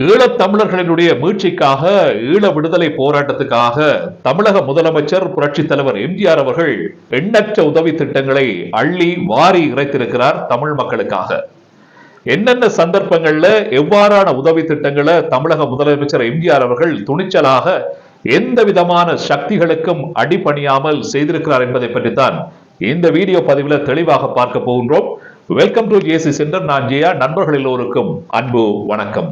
ஈழத்தமிழர்களினுடைய மீட்சிக்காக ஈழ விடுதலை போராட்டத்துக்காக தமிழக முதலமைச்சர் புரட்சித் தலைவர் எம்ஜிஆர் அவர்கள் எண்ணற்ற உதவி திட்டங்களை அள்ளி வாரி இறைத்திருக்கிறார் தமிழ் மக்களுக்காக. என்னென்ன சந்தர்ப்பங்கள்ல எவ்வாறான உதவி திட்டங்களை தமிழக முதலமைச்சர் எம்ஜிஆர் அவர்கள் துணிச்சலாக எந்த விதமான சக்திகளுக்கும் அடிபணியாமல் செய்திருக்கிறார் என்பதை பற்றித்தான் இந்த வீடியோ பதிவுல தெளிவாக பார்க்க போகின்றோம். வெல்கம் டு ஜேசி சென்டர் நான் ஜெயா. நண்பர்கள் எல்லோருக்கும் அன்பு வணக்கம்.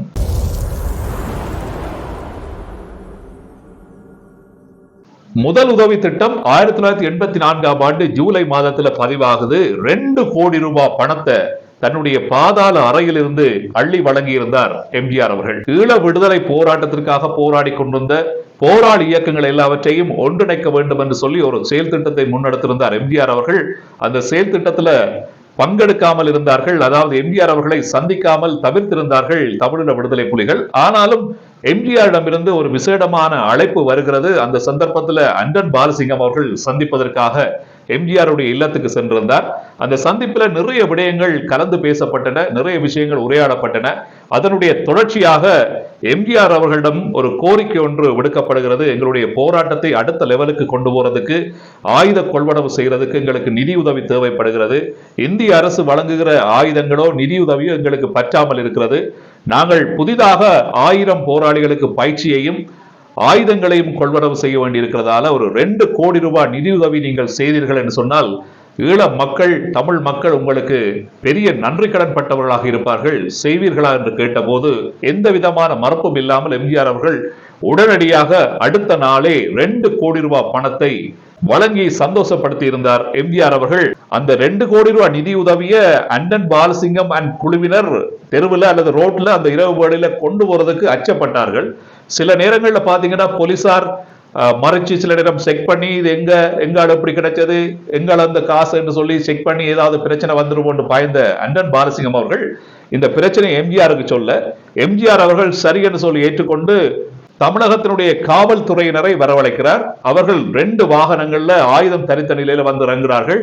முதல் உதவி திட்டம் ஆயிரத்தி தொள்ளாயிரத்தி எண்பத்தி நான்காம் ஆண்டு ஜூலை மாதத்துல பதிவாகுது. ரெண்டு கோடி ரூபாய் பணத்தை தன்னுடைய பாதாள அறையிலிருந்து அள்ளி வழங்கியிருந்தார் எம்ஜிஆர் அவர்கள். ஈழ விடுதலை போராட்டத்திற்காக போராடி கொண்டிருந்த போராளி இயக்கங்கள் எல்லாவற்றையும் ஒன்றிணைக்க வேண்டும் என்று சொல்லி ஒரு செயல் திட்டத்தை முன்னெடுத்திருந்தார் எம்ஜிஆர் அவர்கள். அந்த செயல் திட்டத்துல பங்கெடுக்காமல் இருந்தார்கள். அதாவது எம்ஜிஆர் அவர்களை சந்திக்காமல் தவிர்த்திருந்தார்கள் தமிழீழ விடுதலை புலிகள். ஆனாலும் எம்ஜிஆரிடமிருந்து ஒரு விசேடமான அழைப்பு வருகிறது. அந்த சந்தர்ப்பத்தில் அண்டன் பாலசிங்கம் அவர்கள் சந்திப்பதற்காக எம்ஜிஆருடைய இல்லத்துக்கு சென்றிருந்தார். அந்த சந்திப்பில் நிறைய விடயங்கள் கலந்து பேசப்பட்டன நிறைய விஷயங்கள் உரையாடப்பட்டன. அதனுடைய தொடர்ச்சியாக எம்ஜிஆர் அவர்களிடம் ஒரு கோரிக்கை ஒன்று விடுக்கப்படுகிறது. எங்களுடைய போராட்டத்தை அடுத்த லெவலுக்கு கொண்டு போறதுக்கு ஆயுத கொள்வனவு செய்யறதுக்கு எங்களுக்கு நிதியுதவி தேவைப்படுகிறது. இந்திய அரசு வழங்குகிற ஆயுதங்களோ நிதியுதவியோ எங்களுக்கு பற்றாமல் இருக்கிறது. நாங்கள் புதிதாக ஆயிரம் போராளிகளுக்கு பயிற்சியையும் ஆயுதங்களையும் கொள்வரவு செய்ய வேண்டியிருக்கிறதால ஒரு ரெண்டு கோடி ரூபாய் நிதியுதவி நீங்கள் செய்தீர்கள் என்று சொன்னால் ஈழ மக்கள் தமிழ் மக்கள் உங்களுக்கு பெரிய நன்றி கடன் பட்டவர்களாக இருப்பார்கள். செய்வீர்களா என்று கேட்டபோது எந்த விதமான மறுப்பும் இல்லாமல் எம்ஜிஆர் அவர்கள் உடனடியாக அடுத்த நாளே ரெண்டு கோடி ரூபாய் பணத்தை வழங்கி சந்தோஷப்படுத்தி இருந்தார் எம்ஜிஆர் அவர்கள் அந்த ரெண்டு கோடி ரூபாய் நிதி உதவிய அண்டன் பாலசிங்கம் அண்ட் குழுவினர் தெருவில் அல்லது ரோட்ல அந்த இரவு வேளையில கொண்டு போறதுக்கு அச்சப்பட்டார்கள். சில நேரங்களில் பார்த்தீங்கன்னா போலீசார் மறைச்சு சில நேரம் செக் பண்ணி இது எங்க எங்கால இப்படி கிடைச்சது எங்கால அந்த காசு என்று சொல்லி செக் பண்ணி ஏதாவது பிரச்சனை வந்துருமோன்னு பாய்ந்த அண்டன் பாலசிங்கம் அவர்கள் இந்த பிரச்சனை எம்ஜிஆருக்கு சொல்ல எம்ஜிஆர் அவர்கள் சரி என்று சொல்லி ஏற்றுக்கொண்டு தமிழகத்தினுடைய காவல்துறையினரை வரவழைக்கிறார். அவர்கள் ரெண்டு வாகனங்கள்ல ஆயுதம் தனித்த நிலையில வந்து இறங்குறார்கள்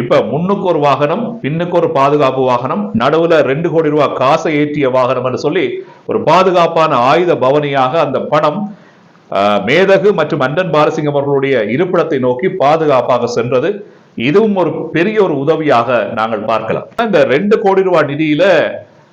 இப்ப முன்னுக்கு ஒரு வாகனம் பின்னுக்கு ஒரு பாதுகாப்பு வாகனம் நடுவுல ரெண்டு கோடி ரூபாய் காசை ஏற்றிய வாகனம் என்று சொல்லி ஒரு பாதுகாப்பான ஆயுத பவனியாக அந்த பணம் மேதகு மற்றும் அண்டன் பாலசிங்கம் அவர்களுடைய இருப்பிடத்தை நோக்கி பாதுகாப்பாக சென்றது. இதுவும் ஒரு பெரிய ஒரு உதவியாக நாங்கள் பார்க்கலாம். இந்த ரெண்டு கோடி ரூபாய் நிதியில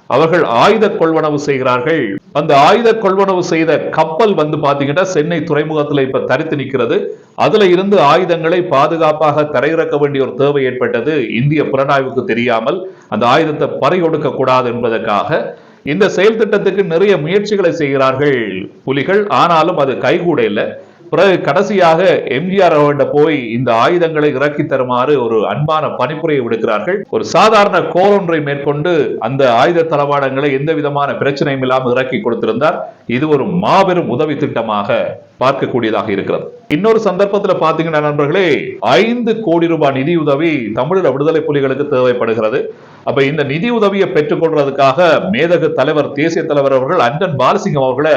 அவர்கள் ஆயுத கொள்வனவு செய்கிறார்கள். அந்த ஆயுத கொள்வனவு செய்த கப்பல் வந்து பாத்தீங்கன்னா சென்னை துறைமுகத்துல இப்ப தரித்து நிற்கிறது அதுல இருந்து ஆயுதங்களை பாதுகாப்பாக தரையிறக்க வேண்டிய ஒரு தேவை ஏற்பட்டது. இந்திய புலனாய்வுக்கு தெரியாமல் அந்த ஆயுதத்தை பறிகொடுக்க கூடாது என்பதற்காக இந்த செயல் திட்டத்துக்கு நிறைய முயற்சிகளை செய்கிறார்கள் புலிகள். ஆனாலும் அது கைகூட இல்லை. பிறகு கடைசியாக எம்ஜிஆர் அவர்கிட்ட போய் இந்த ஆயுதங்களை இறக்கி தருமாறு ஒரு அன்பான பணிப்புரையை விடுக்கிறார்கள். ஒரு சாதாரண கோலொன்றை மேற்கொண்டு அந்த ஆயுத தளவாடங்களை எந்த விதமான பிரச்சனையும் இல்லாமல் இறக்கி கொடுத்திருந்தார். இது ஒரு மாபெரும் உதவி திட்டமாக பார்க்கக்கூடியதாக இருக்கிறது. இன்னொரு சந்தர்ப்பத்துல பார்த்தீங்கன்னா நண்பர்களே ஐந்து கோடி ரூபாய் நிதி உதவி தமிழீழ விடுதலை புலிகளுக்கு தேவைப்படுகிறது. அப்ப இந்த நிதி உதவியை பெற்றுக்கொள்றதுக்காக மேதகு தலைவர் தேசிய தலைவர் அவர்கள் அண்டன் பாலசிங்கம் அவர்களை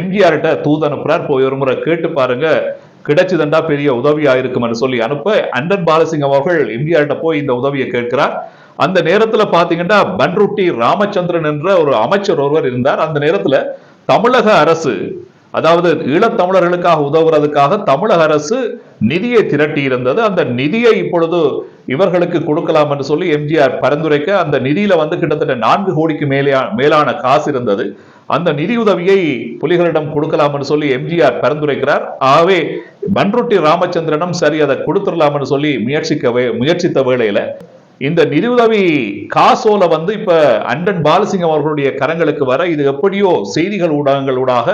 எம்ஜிஆர்கிட்ட தூது அனுப்புறார். போய் ஒரு முறை கேட்டு பாருங்க. கிடைச்சதுண்டா பெரிய உதவியா இருக்கும்னு சொல்லி அனுப்ப அண்டன் பாலசிங்கம் அவர்கள் எம்ஜிஆர்கிட்ட போய் இந்த உதவியை கேட்கிறார். அந்த நேரத்துல பாத்தீங்கன்னா பன்ருட்டி ராமச்சந்திரன் என்ற ஒரு அமைச்சர் ஒருவர் இருந்தார். அந்த நேரத்துல தமிழக அரசு அதாவது ஈழத்தமிழர்களுக்காக உதவுறதுக்காக தமிழக அரசு நிதியை திரட்டி இருந்தது அந்த நிதியை இப்பொழுது இவர்களுக்கு கொடுக்கலாம் என்று சொல்லி எம்ஜிஆர் பரிந்துரைக்க அந்த நிதியில வந்து கிட்டத்தட்ட நான்கு கோடிக்கு மேலே மேலான காசு இருந்தது. அந்த நிதியுதவியை புலிகளிடம் கொடுக்கலாம் என்று சொல்லி எம்ஜிஆர் பரிந்துரைக்கிறார். ஆகவே பன்ருட்டி ராமச்சந்திரனும் சரி அதை கொடுத்துடலாம்னு சொல்லி முயற்சிக்க வே- முயற்சித்த வேளையில இந்த நிதியுதவி காசோல வந்து இப்ப அண்டன் பாலசிங்கம் அவர்களுடைய கரங்களுக்கு வர இது எப்படியோ செய்திகள் ஊடகங்கள் ஊடாக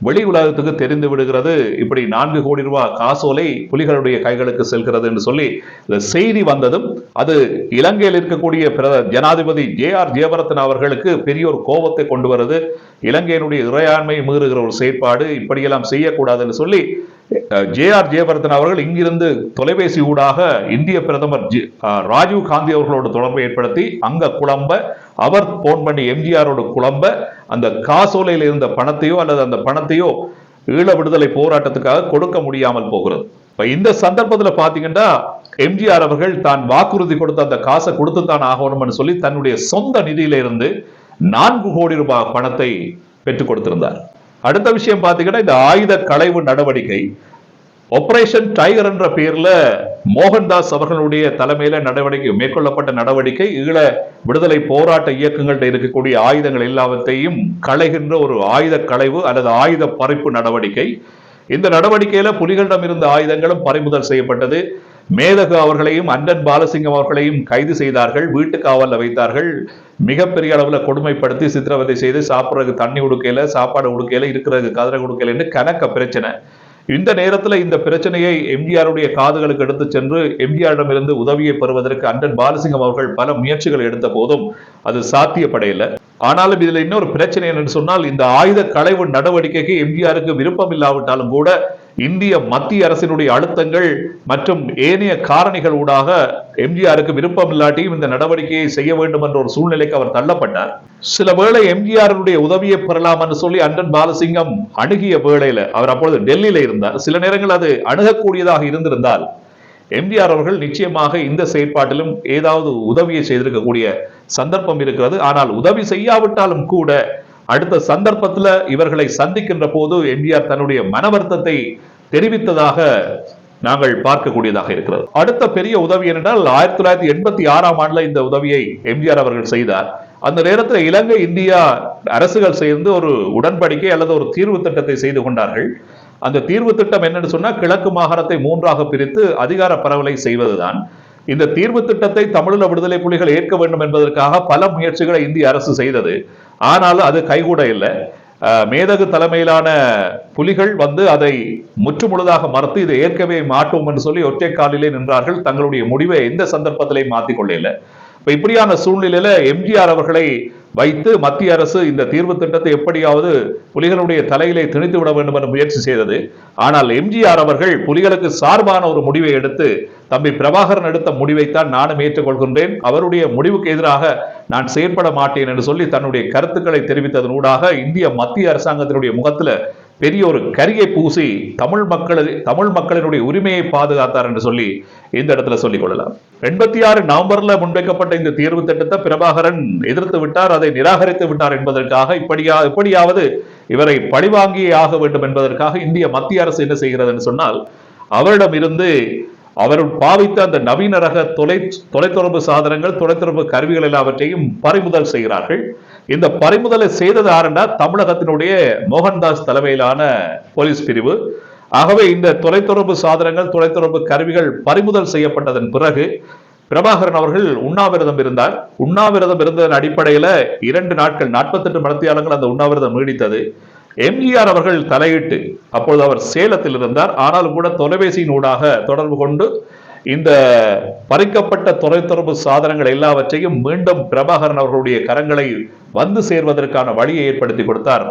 வெளி உலகத்துக்கு தெரிந்து விடுகிறது. இப்படி நான்கு கோடி ரூபாய் காசோலை புலிகளுடைய கைகளுக்கு செல்கிறது என்று சொல்லி இந்த செய்தி வந்ததும் அது இலங்கையில் இருக்கக்கூடிய ஜனாதிபதி ஜே ஆர் ஜெயவரத்தன் அவர்களுக்கு பெரிய ஒரு கோபத்தை கொண்டு வருது. இலங்கையினுடைய இறையாண்மை மீறுகிற ஒரு செயற்பாடு இப்படியெல்லாம் செய்யக்கூடாது என்று சொல்லி ஜே ஆர் ஜெயவர்தன் அவர்கள் இங்கிருந்து தொலைபேசி ஊடாக இந்திய பிரதமர் ஜி- அஹ், ராஜீவ் காந்தி அவர்களோட தொடர்பை ஏற்படுத்தி அங்க குழம்ப அவர் போன் பண்ணி எம்ஜிஆரோட குழம்ப அந்த காசோலையில் இருந்த பணத்தையோ அல்லது அந்த பணத்தையோ ஈழ விடுதலை போராட்டத்துக்காக கொடுக்க முடியாமல் போகிறது. இப்ப இந்த சந்தர்ப்பத்துல பாத்தீங்கன்னா எம்ஜிஆர் அவர்கள் தான் வாக்குறுதி கொடுத்த அந்த காசை கொடுத்து தான் ஆகணும்னு சொல்லி தன்னுடைய சொந்த நிதியில இருந்து நான்கு கோடி ரூபாய் பணத்தை பெற்றுக் கொடுத்திருந்தார். அடுத்த விஷயம் பார்த்தீங்கன்னா இந்த ஆயுத களைவு நடவடிக்கை ஆபரேஷன் டைகர் என்ற பெயர்ல மோகன்தாஸ் அவர்களுடைய தலைமையில நடவடிக்கை மேற்கொள்ளப்பட்ட நடவடிக்கை ஈழ விடுதலை போராட்ட இயக்கங்கள்ட்ட இருக்கக்கூடிய ஆயுதங்கள் எல்லாவற்றையும் களைகின்ற ஒரு ஆயுத களைவு அல்லது ஆயுத பறிப்பு நடவடிக்கை. இந்த நடவடிக்கையில புலிகளிடம் இருந்த ஆயுதங்களும் பறிமுதல் செய்யப்பட்டது. மேதகு அவர்களையும் அண்டன் பாலசிங்கம் அவர்களையும் கைது செய்தார்கள் வீட்டு காவலில் வைத்தார்கள். மிகப்பெரிய அளவில் கொடுமைப்படுத்தி சித்திரவதை செய்து சாப்பிட்றதுக்கு தண்ணி உடுக்கையில சாப்பாடு உடுக்கையில இருக்கிறதுக்கு கதிரை உடுக்கையில என்று கணக்க பிரச்சனை. இந்த நேரத்தில் இந்த பிரச்சனையை எம்ஜிஆருடைய காதுகளுக்கு எடுத்து சென்று எம்ஜிஆரிடமிருந்து உதவியை பெறுவதற்கு அண்டன் பாலசிங்கம் அவர்கள் பல முயற்சிகள் எடுத்த போதும் அது சாத்தியப்படையில. ஆனாலும் இதுல இன்னொரு பிரச்சனை என்னன்னு சொன்னால் இந்த ஆயுத களைவு நடவடிக்கைக்கு எம்ஜிஆருக்கு விருப்பம் இல்லாவிட்டாலும் கூட இந்திய மத்திய அரசினுடைய அழுத்தங்கள் மற்றும் ஏனைய காரணிகள் ஊடாக எம்ஜிஆருக்கு விருப்பம் இல்லாட்டியும் இந்த நடவடிக்கையை செய்ய வேண்டும் என்ற ஒரு சூழ்நிலைக்கு அவர் தள்ளப்பட்டார். சில வேளை எம்ஜிஆருடைய உதவியை பெறலாம் என்று சொல்லி அண்டன் பாலசிங்கம் அணுகிய வேளையில அவர் அப்பொழுது டெல்லியில இருந்தார். சில நேரங்கள் அது அணுகக்கூடியதாக இருந்திருந்தால் எம்ஜிஆர் அவர்கள் நிச்சயமாக இந்த செயற்பாட்டிலும் ஏதாவது உதவியை செய்திருக்கக்கூடிய சந்தர்ப்பம் இருக்கிறது. ஆனால் உதவி செய்யாவிட்டாலும் கூட அடுத்த சந்தர்ப்பத்துல இவர்களை சந்திக்கின்ற போது எம்ஜிஆர் தன்னுடைய மனவர்த்தத்தை தெரிவித்ததாக நாங்கள் பார்க்கக்கூடியதாக இருக்கிறது. அடுத்த பெரிய உதவி என்றால் ஆயிரத்தி தொள்ளாயிரத்தி எண்பத்தி ஆறாம் ஆண்டுல இந்த உதவியை எம்ஜிஆர் அவர்கள் செய்தார். அந்த நேரத்தில் இலங்கை இந்தியா அரசுகள் சேர்ந்து ஒரு உடன்படிக்கை அல்லது ஒரு தீர்வு திட்டத்தை செய்து கொண்டார்கள். அந்த தீர்வு திட்டம் என்னன்னு சொன்னா கிழக்கு மாகாணத்தை மூன்றாக பிரித்து அதிகார பரவலை செய்வதுதான். இந்த தீர்வு திட்டத்தை தமிழீழ விடுதலை புலிகள் ஏற்க வேண்டும் என்பதற்காக பல முயற்சிகளை இந்திய அரசு செய்தது. ஆனாலும் அது கைகூட இல்லை. மேதகு தலைமையிலான புலிகள் வந்து அதை முற்றுமுழுதாக மறுத்து இதை ஏற்கவே மாட்டோம் என்று சொல்லி ஒற்றை காலிலே நின்றார்கள். தங்களுடைய முடிவை எந்த சந்தர்ப்பத்திலையும் மாற்றிக் கொள்ளல இப்ப இப்படியான சூழ்நிலையில எம்ஜிஆர் அவர்களை வைத்து மத்திய அரசு இந்த தீர்வு திட்டத்தை எப்படியாவது புலிகளுடைய தலையிலே திணித்து விட வேண்டும் என்று முயற்சி செய்தது. ஆனால் எம்ஜிஆர் அவர்கள் புலிகளுக்கு சார்பான ஒரு முடிவை எடுத்து தம்பி பிரபாகரன் எடுத்த முடிவைத்தான் நானும் ஏற்றுக்கொள்கின்றேன். அவருடைய முடிவுக்கு எதிராக நான் செயற்பட மாட்டேன் என்று சொல்லி தன்னுடைய கருத்துக்களை தெரிவித்ததன் ஊடாக இந்திய மத்திய அரசாங்கத்தினுடைய முகத்துல பெரிய ஒரு கரியை பூசி தமிழ் மக்கள் தமிழ் மக்களினுடைய உரிமையை பாதுகாத்தார் என்று சொல்லி இந்த இடத்துல சொல்லிக் கொள்ளலாம். எண்பத்தி ஆறு நவம்பர்ல முன்வைக்கப்பட்ட இந்த தீர்வு திட்டத்தை பிரபாகரன் எதிர்த்து விட்டார் அதை நிராகரித்து விட்டார் என்பதற்காக இப்படியா இப்படியாவது இவரை பழிவாங்கியே ஆக வேண்டும் என்பதற்காக இந்திய மத்திய அரசு என்ன செய்கிறது என்று சொன்னால் அவரிடம் இருந்து அவர் பாவித்த அந்த நவீன ரக தொலை தொலைத்தொடர்பு சாதனங்கள் தொலைத்தொடர்பு கருவிகள் எல்லாவற்றையும் பறிமுதல் செய்கிறார்கள். இந்த பறிமுதலை செய்தது யாருன்னா தமிழகத்தினுடைய மோகன்தாஸ் தலைமையிலான போலீஸ் பிரிவு. ஆகவே இந்த தொலைத்தொடர்பு சாதனங்கள் தொலைத்தொடர்பு கருவிகள் பறிமுதல் செய்யப்பட்டதன் பிறகு பிரபாகரன் அவர்கள் உண்ணாவிரதம் இருந்தார். உண்ணாவிரதம் இருந்ததன் அடிப்படையில இரண்டு நாட்கள் நாற்பத்தெட்டு மணத்தியாளங்கள் அந்த உண்ணாவிரதம் நீடித்தது. எம்ஜிஆர் அவர்கள் தலையிட்டு அப்பொழுது அவர் சேலத்தில் இருந்தார். ஆனாலும் கூட தொலைபேசியின் ஊடாக தொடர்பு கொண்டு இந்த பறிக்கப்பட்ட தொலைத்தொடர்பு சாதனங்கள் எல்லாவற்றையும் மீண்டும் பிரபாகரன் அவர்களுடைய கரங்களை வந்து சேர்வதற்கான வழியை ஏற்படுத்தி கொடுத்தார்.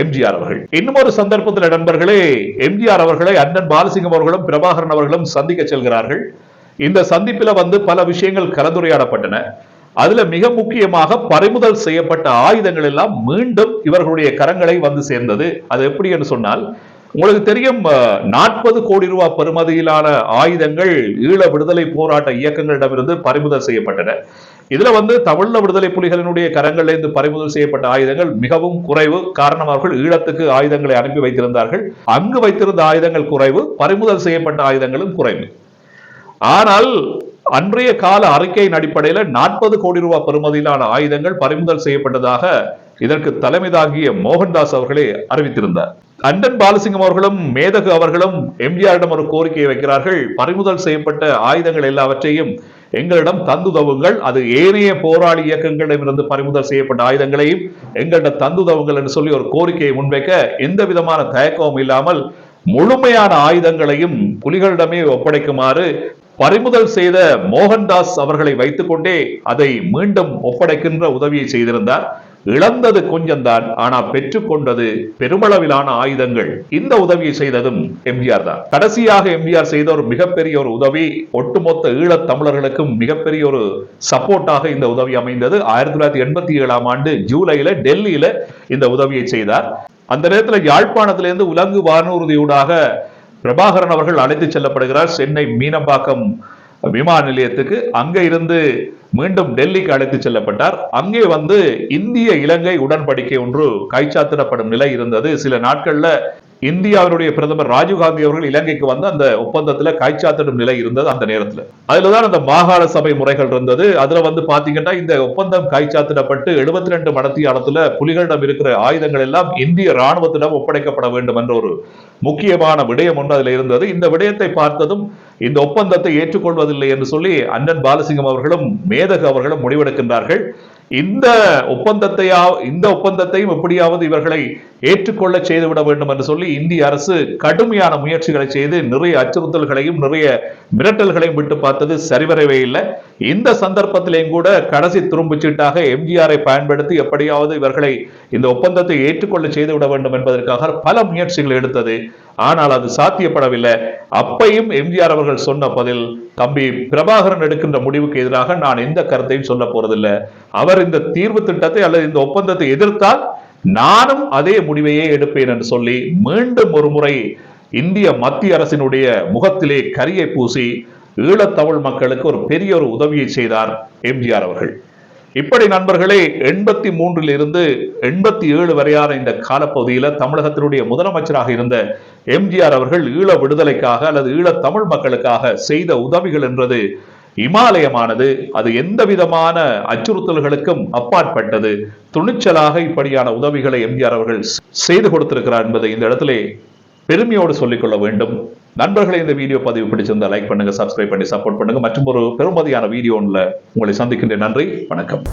எம்ஜிஆர் அவர்கள். இன்னும் ஒரு சந்தர்ப்பத்தில் நண்பர்களே எம்ஜிஆர் அவர்களை அண்ணன் பாலசிங்கம் அவர்களும் பிரபாகரன் அவர்களும் சந்திக்க செல்கிறார்கள். இந்த சந்திப்பில வந்து பல விஷயங்கள் கலந்துரையாடப்பட்டன. அதுல மிக முக்கியமாக பறிமுதல் செய்யப்பட்ட ஆயுதங்கள் எல்லாம் மீண்டும் இவர்களுடைய கரங்களை வந்து சேர்ந்தது. அது எப்படி என்று சொன்னால் உங்களுக்கு தெரியும் நாற்பது கோடி ரூபாய் பெறுமதியிலான ஆயுதங்கள் ஈழ விடுதலை போராட்ட இயக்கங்களிடமிருந்து பறிமுதல் செய்யப்பட்டன. இதுல வந்து தமிழ விடுதலை புலிகளினுடைய கரங்களிலிருந்து பறிமுதல் செய்யப்பட்ட ஆயுதங்கள் மிகவும் குறைவு. காரணம் அவர்கள் ஈழத்துக்கு ஆயுதங்களை அனுப்பி வைத்திருந்தார்கள். அங்கு வைத்திருந்த ஆயுதங்கள் குறைவு பறிமுதல் செய்யப்பட்ட ஆயுதங்களும் குறைவு. ஆனால் அன்றைய கால அறிக்கையின் அடிப்படையில் நாற்பது கோடி ரூபாய் பெறுமதியிலான ஆயுதங்கள் பறிமுதல் செய்யப்பட்டதாக இதற்கு தலைமை தாங்கிய மோகன்தாஸ் அவர்களே அறிவித்திருந்தார். அண்டன் பாலசிங்கம் அவர்களும் மேதகு அவர்களும் எம்ஜிஆரிடம் ஒரு கோரிக்கையை வைக்கிறார்கள். பறிமுதல் செய்யப்பட்ட ஆயுதங்கள் எல்லாவற்றையும் எங்களிடம் தந்துதவுங்கள் அது ஏனைய போராளி இயக்கங்களிடமிருந்து பறிமுதல் செய்யப்பட்ட ஆயுதங்களையும் எங்களிடம் தந்துதவுங்கள் என்று சொல்லி ஒரு கோரிக்கையை முன்வைக்க எந்த விதமான தயக்கமும் இல்லாமல் முழுமையான ஆயுதங்களையும் புலிகளிடமே ஒப்படைக்குமாறு பறிமுதல் செய்த மோகன்தாஸ் அவர்களை வைத்துக்கொண்டே அதை மீண்டும் ஒப்படைக்கின்ற உதவியை செய்திருந்தார். இழந்தது கொஞ்சம்தான் ஆனா பெற்றுக்கொண்டது பெருமளவிலான ஆயுதங்கள். இந்த உதவியை செய்ததும் எம்ஜிஆர் தான். கடைசியாக எம்ஜிஆர் செய்த ஒரு மிகப்பெரிய ஒரு உதவி ஒட்டுமொத்த ஈழத் தமிழர்களுக்கும் மிகப்பெரிய ஒரு சப்போர்ட்டாக இந்த உதவி அமைந்தது. ஆயிரத்தி தொள்ளாயிரத்தி எண்பத்தி ஏழாம் ஆண்டு ஜூலையில டெல்லியில இந்த உதவியை செய்தார். அந்த நேரத்தில் யாழ்ப்பாணத்திலிருந்து உலங்கு வானூர்தியூடாக பிரபாகரன் அவர்கள் அழைத்து செல்லப்படுகிறார். சென்னை மீனம்பாக்கம் விமான நிலையத்துக்கு அங்கே இருந்து மீண்டும் டெல்லிக்கு அழைத்து செல்லப்பட்டார். அங்கே வந்து இந்திய இலங்கை உடன்படிக்கை ஒன்று கைச்சாத்திடப்படும் நிலை இருந்தது. சில நாட்கள்ல இந்தியாவினுடைய பிரதமர் ராஜீவ்காந்தி அவர்கள் இலங்கைக்கு வந்து அந்த ஒப்பந்தத்துல கைச்சாத்திடும் நிலை இருந்தது அந்த நேரத்துல. அதுலதான் அந்த மாகாண சபை முறைகள் இருந்தது. அதுல வந்து பாத்தீங்கன்னா இந்த ஒப்பந்தம் கைச்சாத்திடப்பட்டு 72 ரெண்டு மடத்தியாலத்துல புலிகளிடம் இருக்கிற ஆயுதங்கள் எல்லாம் இந்திய ராணுவத்திடம் ஒப்படைக்கப்பட வேண்டும் என்ற ஒரு முக்கியமான விடயம் ஒன்று அதுல இருந்தது. இந்த விடயத்தை பார்த்ததும் இந்த ஒப்பந்தத்தை ஏற்றுக்கொள்வதில்லை என்று சொல்லி அண்ணன் பாலசிங்கம் அவர்களும் மேதகு அவர்களும் முடிவெடுக்கின்றார்கள். இந்த ஒப்பந்தத்தையா இந்த ஒப்பந்தத்தையும் எப்படியாவது இவர்களை ஏற்றுக்கொள்ள செய்துவிட வேண்டும் என்று சொல்லி இந்திய அரசு கடுமையான முயற்சிகளை செய்து நிறைய அச்சுறுத்தல்களையும் நிறைய மிரட்டல்களையும் விட்டு பார்த்தது சரிவரவே இல்லை. இந்த சந்தர்ப்பத்திலேயும் கூட கடைசி துரும்புச்சீட்டாக எம்ஜிஆரை பயன்படுத்தி எப்படியாவது இவர்களை இந்த ஒப்பந்தத்தை ஏற்றுக்கொள்ள செய்துவிட வேண்டும் என்பதற்காக பல முயற்சிகள் எடுத்தது. ஆனால் அது சாத்தியப்படவில்லை. அப்பையும் எம்ஜிஆர் அவர்கள் சொன்ன பதில் தம்பி பிரபாகரன் எடுக்கின்ற முடிவுக்கு எதிராக நான் எந்த கருத்தையும் சொல்ல போறதில்லை. அவர் இந்த தீர்வு திட்டத்தை அல்லது இந்த ஒப்பந்தத்தை எதிர்த்தால் நானும் அதே முடிவையே எடுப்பேன் என்று சொல்லி மீண்டும் ஒரு முறை இந்திய மத்திய அரசினுடைய முகத்திலே கரியை பூசி ஈழத்தமிழ் மக்களுக்கு ஒரு பெரிய ஒரு உதவியை செய்தார் எம்ஜிஆர் அவர்கள். இப்படி நண்பர்களே எண்பத்தி மூன்றில் இருந்து எண்பத்தி ஏழு வரையான இந்த காலப்பகுதியில தமிழகத்தினுடைய முதலமைச்சராக இருந்த எம்ஜிஆர் அவர்கள் ஈழ விடுதலைக்காக அல்லது ஈழத் தமிழ் மக்களுக்காக செய்த உதவிகள் என்றது இமாலயமானது அது எந்த விதமான அச்சுறுத்தல்களுக்கும் அப்பாற்பட்டது. துணிச்சலாக இப்படியான உதவிகளை எம்ஜிஆர் அவர்கள் செய்து கொடுத்திருக்கிறார் என்பதை இந்த இடத்திலே பெருமையோடு சொல்லிக்கொள்ள வேண்டும். நண்பர்களை இந்த வீடியோ பதிவு பிடிச்சிருந்தா லைக் பண்ணுங்க சப்ஸ்கிரைப் பண்ணி சப்போர்ட் பண்ணுங்க. மற்றும் ஒரு பெருமதியான வீடியோ ஒன்றில் உங்களை சந்திக்கின்ற நன்றி வணக்கம்.